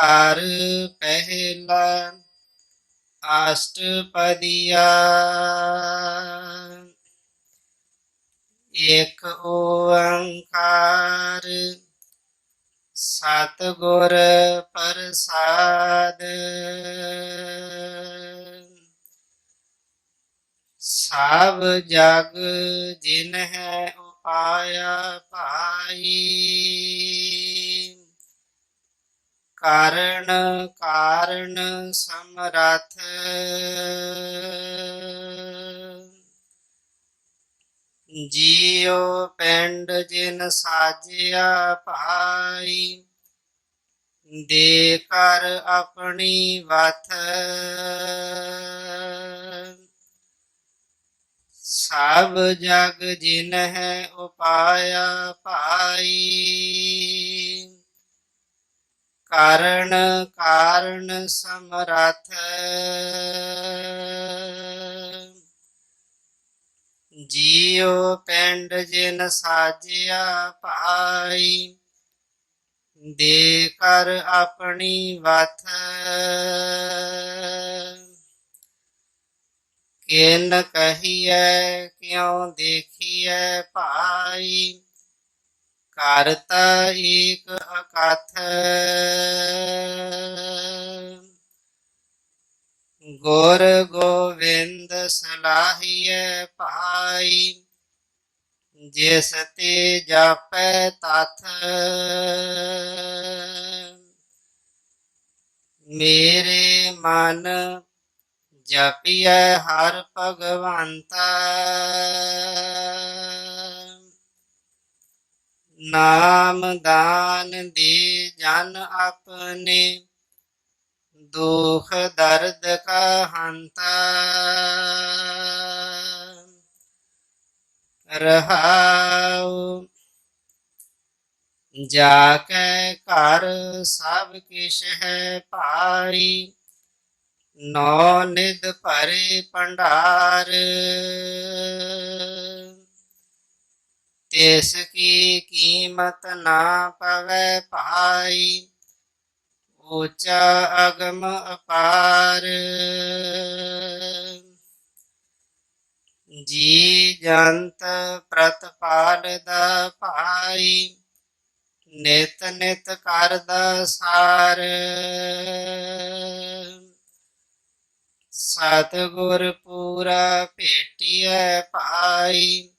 ਘਰ ਪਹਿਲਾ ਅਸ਼ਟਪਦੀਆ। ਇਕ ਓੰਕਾਰ ਸਤਿਗੁਰ ਪ੍ਰਸਾਦ। ਸਭ ਜਗ ਜਿਨ ਹੈ ਉਪਾਇਆ ਭਾਈ। ਕਾਰਣ ਕਾਰਣ ਸਮਰਥ। ਜੀਉ ਪਿੰਡ ਜਿਨ ਸਾਜਿਆ ਭਾਈ, ਦੇ ਕਰ ਆਪਣੀ ਵਥ। ਸਭ ਜਗ ਜਿਨ ਹੈ ਉਪਾਇਆ ਭਾਈ। ਕਾਰਣ ਕਾਰਣ ਸਮਰਥ। ਜੀਉ ਪਿੰਡ ਜਿਨ ਸਾਜਿਆ ਭਾਈ, ਦੇ ਕਰ ਆਪਣੀ ਵਥ। ਕਿਨ ਕਹੀਐ, ਕਿਉ ਦੇਖੀਐ ਭਾਈ ਕਰਤਾ ਏਕ ਅਕਥ। ਗੁਰ ਗੋਵਿੰਦ ਸਲਾਹੀਐ ਭਾਈ, ਜਿਸ ਤੇ ਜਾਪੈ ਤਥ। ਮੇਰੇ ਮਨ ਜਪਿਐ ਹਰ ਭਗਵੰਤਾ। ਨਾਮ ਦਾਨ ਦੇ ਜਨ ਆਪਣੇ, ਦੁਖ ਦਰਦ ਕਾ ਹੰਤਾ ਰਹਾਉ ਜਾ ਕੇ ਘਰ ਸਭ ਕਿਛ ਹੈ ਭਾਰੀ, ਨੌ ਨਿਧ ਭਰੇ ਭੰਡਾਰ। ਤਿਸ ਕੀ ਕੀਮਤ ਨਾ ਪਵੈ ਭਾਈ, ਉੱਚਾ ਅਗਮ ਅਪਾਰ। ਜੀ ਜੰਤ ਪ੍ਰਤਪਾਲ ਦਾ ਭਾਈ, ਨਿਤ ਨਿਤ ਕਰਦਾ ਸਾਰ। ਸਤਿਗੁਰ ਪੂਰਾ ਭੇਟਿਐ ਭਾਈ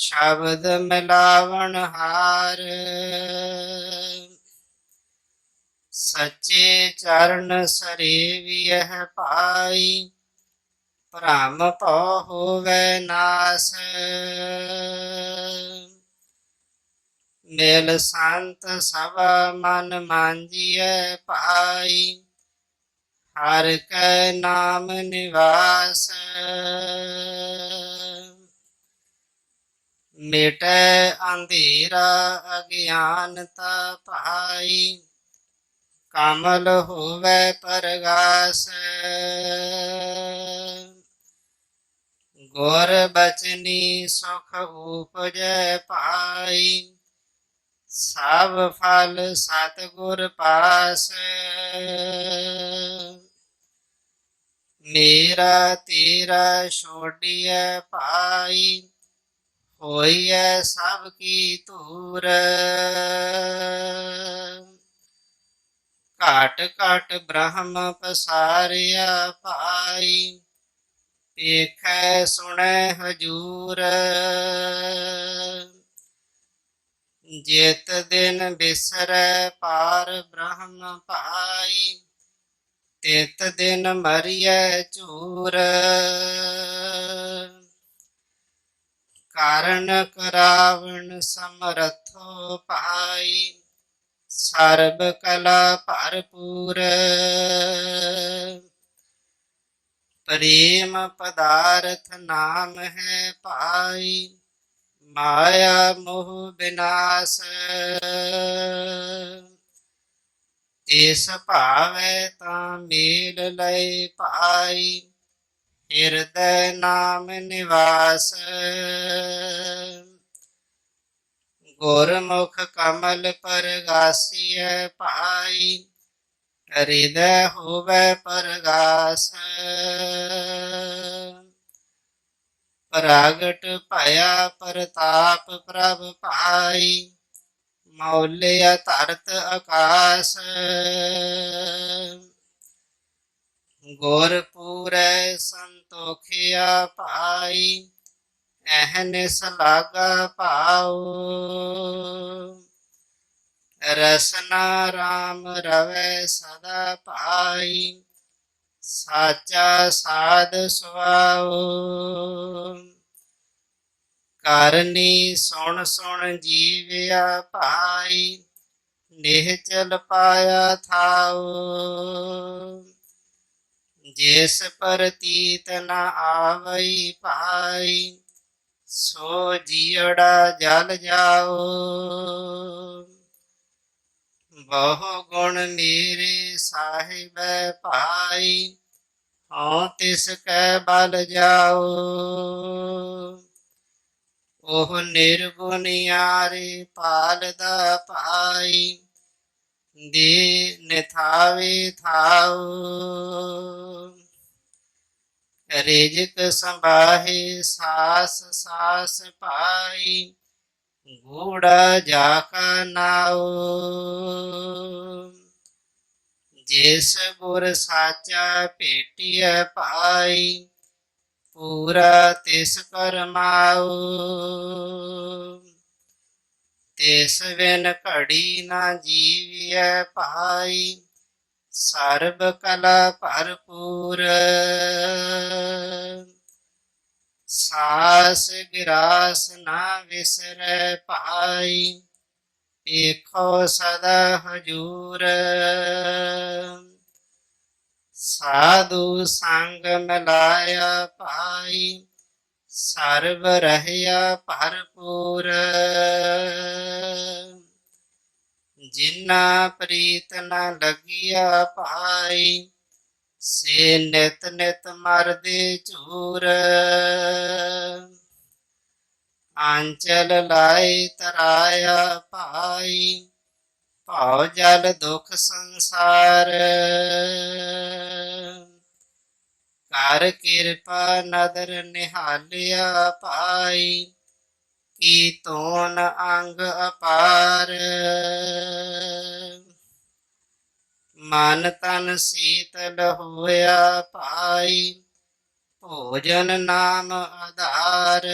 ਸ਼ਬਦ ਮਿਲਾਵਣ ਹਾਰ। ਸੱਚੇ ਚਰਨ ਸਰੇਵਿਐ ਭਾਈ ਭ੍ਰਮ ਭਉ ਹੋਵੇ ਨਾਸ। ਮੇਲ ਸੰਤ ਸਭਾ ਮਨ ਮਾਂਜੀਐ ਭਾਈ, ਹਰ ਕੈ ਨਾਮ ਨਿਵਾਸ। ਮਿਟੈ ਅੰਧੇਰਾ ਅਗਿਆਨਤਾ ਭਾਈ ਕਮਲ ਹੋਵੇ ਪਰਗਾਸ। ਗੁਰ ਬਚਨੀ ਸੁਖ ਉਪਜੈ ਭਾਈ ਸਭ ਫਲ ਸਤਿਗੁਰ ਪਾਸ। ਮੇਰਾ ਤੇਰਾ ਛੋੜਿਐ ਭਾਈ ਹੋਈਐ ਸਭ ਕੀ ਧੂਰ। ਘਾਟ ਘਾਟ ਬ੍ਰਹਮ ਪਸਾਰਿਆ ਭਾਈ ਵੇਖੈ ਸੁਣੈ ਹਜੂਰ। ਜਿਤ ਦਿਨ ਬਿਸਰੈ ਪਾਰ ਬ੍ਰਹਮ ਭਾਈ, ਤਿਤ ਦਿਨ ਮਰੀਐ ਚੂਰ ਕਾਰਨ ਕਰਾਵਣ ਸਮਰਥੋ ਭਾਈ ਸਰਬ ਕਲਾ ਭਰਪੂਰ। ਪ੍ਰੇਮ ਪਦਾਰਥ ਨਾਮ ਹੈ ਪਾਈ। ਮਾਇਆ ਮੋਹ ਬਿਨਾਸ਼। ਇਸ ਭਾਵੈ ਤਾਂ ਮੇਲ ਲੈ ਪਾਈ। ਹਿਰਦੈ ਨਾਮ ਨਿਵਾਸ। ਗੁਰਮੁਖ ਕਮਲ ਪਰਗਾਸੀਐ ਪਾਈ ਹਿਰਦੈ ਹੋਵੇ ਪਰਗਾਸ। ਪ੍ਰਗਟ ਭਇਆ ਪ੍ਰਤਾਪ ਪ੍ਰਭ ਭਾਈ, ਮੌਲਿਆ ਧਰਤ ਆਕਾਸ। ਗੁਰ ਪੂਰੈ ਤੋਖਿਆ ਭਾਈ ਐਹਨਿਸ ਲਾਗਾ ਪਾਉ ਰਸਨਾ ਰਾਮ ਰਵੈ ਸਦਾ ਪਾਈ ਸਾਚਾ ਸਾਧ ਸੁਆਉ ਕਰਨੀ ਸੁਣ ਸੁਣ ਜੀਵਿਆ ਭਾਈ, ਨਿਹਚਲ ਪਾਇਆ ਥਾਉ। ਜਿਸ ਪ੍ਰਤੀਤ ਨ ਆਵਈ ਭਾਈ, ਸੋ ਜੀੜਾ ਜਲ ਜਾਓ। ਬਹੁ ਗੁਣ ਮੇਰੇ ਸਾਹਿਬ ਭਾਈ, ਹਉ ਤਿਸ ਕੈ ਬਲ ਜਾਓ। ਉਹ ਨਿਰਗੁਣ ਨਿਰਗੁਣਿਆਰੇ ਪਾਲਦਾ ਭਾਈ ਦੇ ਨਿਥਾਵੇ ਥਾਉ ਰਿਜਕ ਸੰਭਾਹੇ ਸਾਸ ਸਾਸ ਪਾਈ ਗੂੜਾ ਜਾ ਕਾ ਨਾਉ ਜਿਸ ਗੁਰ ਸਾਚਾ ਭੇਟਿਆ ਪਾਈ ਪੂਰਾ ਤਿਸ ਕਰਮਾਉ ਤਿਸ ਬਿਨ ਘੜੀ ਨਾ ਜੀਵਿਐ ਭਾਈ, ਸਰਬ ਕਲਾ ਭਰਪੂਰ। ਸਾਸ ਗਿਰਾਸ ਨਾ ਵਿਸਰੈ ਭਾਈ ਏਖੋ ਸਦਾ ਹਜੂਰ। ਸਾਧੂ ਸੰਗ ਮਿਲਾਇਆ ਭਾਈ ਸਰਬ ਰਹਿਆ ਭਰਪੂਰ ਜਿਨਾ ਪ੍ਰੀਤ ਨਾ ਲਗਿਆ ਭਾਈ, ਸੇ ਨਿਤ ਨਿਤ ਮਰਦੇ ਝੂਰ। ਆਂਚਲ ਲਾਈ ਤਰਾਇਆ ਭਾਈ, ਭਉ ਜਲ ਦੁਖ ਸੰਸਾਰ। ਕਰ ਕਿਰਪਾ ਨਦਰ ਨਿਹਾਲਿਆ ਭਾਈ, ਕੀ ਤੋਨ ਅੰਗ ਅਪਾਰ। ਮਨ ਤਨ ਸੀਤਲ ਹੋਇਆ ਭਾਈ, ਭੋਜਨ ਨਾਮ ਆਧਾਰ।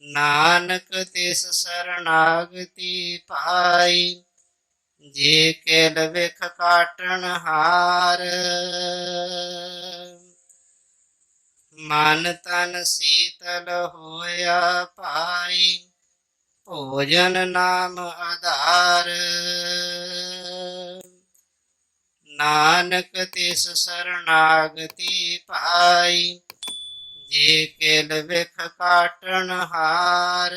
ਨਾਨਕ ਤਿਸ ਸਰਣਾਗਤੀ ਪਾਈ ਜੇ ਕੇਲ ਵਿਖ ਕਾਟਣ ਹਾਰ। ਮਨ ਤਨ ਸੀਤਲ ਹੋਇਆ ਭਾਈ, ਭੋਜਨ ਨਾਮ ਆਧਾਰ। ਨਾਨਕ ਤਿਸ ਸਰਣਾਗਤੀ ਪਾਈ, ਜੇ ਕੇਲ ਵਿਖ ਕਾਟਣ ਹਾਰ।